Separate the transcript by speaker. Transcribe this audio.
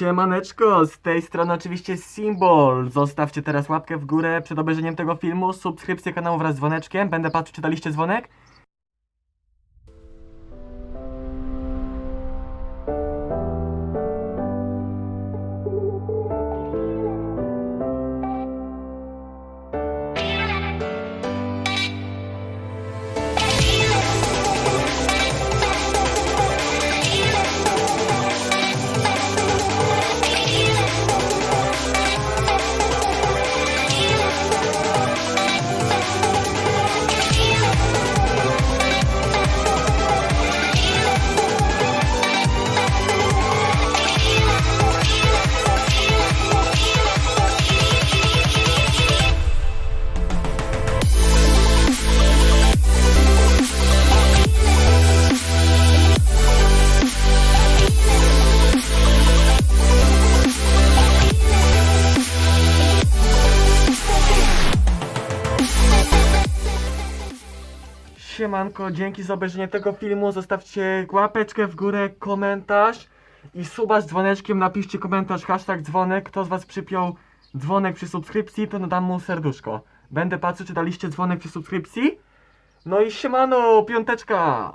Speaker 1: Siemaneczko, z tej strony oczywiście Symbol. Zostawcie teraz łapkę w górę przed obejrzeniem tego filmu, subskrypcję kanału wraz z dzwoneczkiem. Będę patrzył, czy daliście dzwonek. Siemanko, dzięki za obejrzenie tego filmu. Zostawcie łapeczkę w górę, komentarz i suba z dzwoneczkiem. Napiszcie komentarz, hashtag dzwonek. Kto z was przypiął dzwonek przy subskrypcji, to nadam mu serduszko. Będę patrzył, czy daliście dzwonek przy subskrypcji. No i siemano, piąteczka!